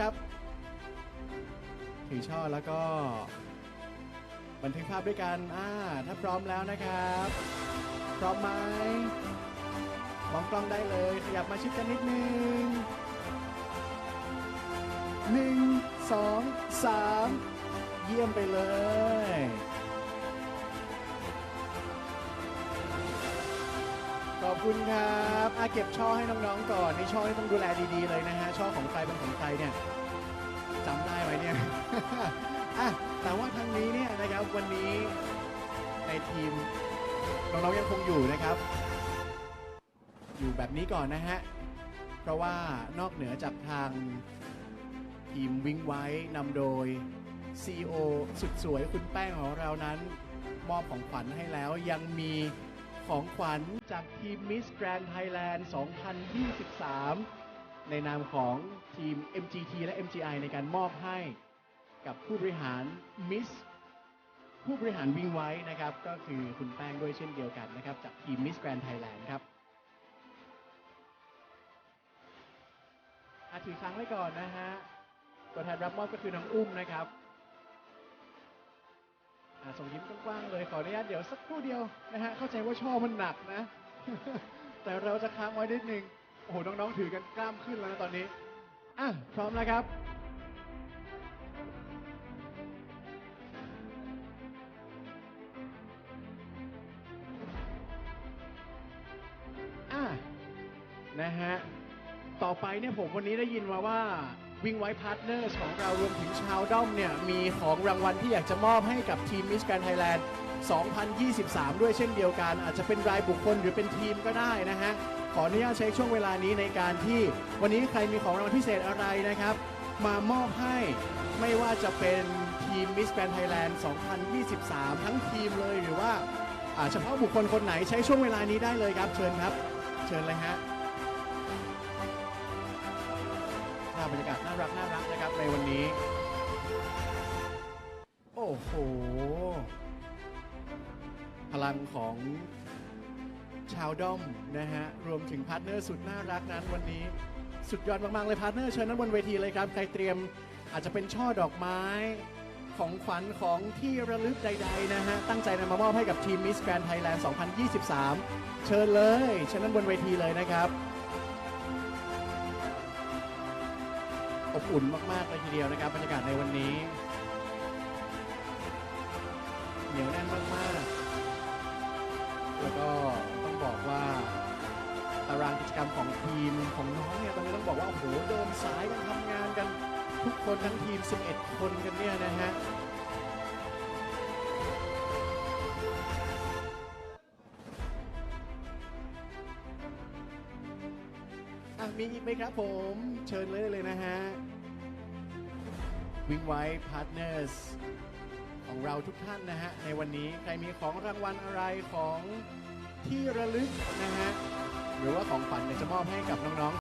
ครับถือช่อแล้วก็ บันทึกภาพด้วยกันอ่าถ้าพร้อมแล้วนะครับ พร้อมไหมมองกล้องได้เลย ขยับมาชิดกันนิดนึงหนึ่งสองสามเยี่ยมไปเลย อบคุณครับอาเก็บช่อให้น้องๆก่อนในช่อนี่ต้องดูแลดีๆเลยนะฮะช่อของใครเป็นของใครเนี่ยจำได้ไหมเนี่ย อะแต่ว่าทางนี้เนี่ยนะครับวันนี้ในทีมน้องๆยังคงอยู่นะครับ อยู่แบบนี้ก่อนนะฮะ เพราะว่านอกเหนือจากทางทีมวิ่งไว้นำโดย CEO สุดสวยคุณแป้งของเรานั้น มอบของขวัญให้แล้วยังมี ของขวัญจากทีม Miss Grand Thailand 2023 ในนามของทีม MGT และ MGI ในการมอบให้กับผู้บริหาร Miss ผู้บริหารวิ่งไว้นะครับ ก็คือคุณแป้งด้วยเช่นเดียวกันนะครับ จากทีม Miss Grand Thailand ครับอาถือครั้งไว้ก่อนนะฮะตัวแทนรับมอบก็คือน้องอุ้มนะครับ ส่งยิ้มกว้างๆเลยขออนุญาตเดี๋ยวสักครู่เดียวนะฮะเข้าใจว่าช่อมันหนักนะ แต่เราจะค้างไว้นิดนึงโอ้โหน้องๆถือกันกล้ามขึ้นแล้วนะตอนนี้อะพร้อมแล้วครับอะนะฮะ ต่อไปเนี่ยผมวันนี้ได้ยินมาว่า วิ่งไว้พาร์ทเนอร์ของเรารวมถึงชาวด้อมเนี่ย มีของรางวัลที่อยากจะมอบให้กับทีมมิส r ก n นไทยแลนด์ 2023 ด้วยเช่นเดียวกัน อาจจะเป็นรายบุคคลหรือเป็นทีมก็ได้นะฮะ ขออนุญาตใช้ช่วงเวลานี้ในการที่วันนี้ใครมีของรางวัลพิเศษอะไรนะครับ มามอบให้ไม่ว่าจะเป็นทีมมิส r ก n นไทยแลนด์ 2023 ทั้งทีมเลยหรือว่าเฉพาะบุคคลคนไหนใช้ช่วงเวลานี้ได้เลยครับเชิญครับ เชิญเลยฮะาพบรรยากาศน่ารักน่ารักนะครับในวันนี้ โอ้โห พลังของชาวด้อมนะฮะ รวมถึงพาร์ทเนอร์สุดน่ารักนั้นวันนี้สุดยอดมาก ๆ เลยพาร์ทเนอร์เชิญนั้นบนเวทีเลยครับ ใครเตรียมอาจจะเป็นช่อดอกไม้ของขวัญของที่ระลึกใด ๆ นะฮะ ตั้งใจนำมามอบให้กับทีมมิสแกรนไทยแลนด์ 2023 เชิญเลยเชิญนั้นบนเวทีเลยนะครับ อบอุ่นมากๆเลยทีเดียวนะครับบรรยากาศในวันนี้ เหนียวแน่นมากๆ แล้วก็ต้องบอกว่าตารางกิจกรรมของทีมของน้องเนี่ยตอนนี้ต้องบอกว่าโอ้โหเดินสายกันทำงานกัน ทุกคนทั้งทีม 11 คนกันเนี่ยนะฮะ มีอีกไหมครับผม เชิญเลยเลยนะฮะวิ่งไว้พาร์ทเนอร์สของเราทุกท่านนะฮะ ในวันนี้ใครมีของรางวัลอะไรของที่ระลึกนะฮะ หรือว่าของฝันอยากจะมอบให้กับน้อง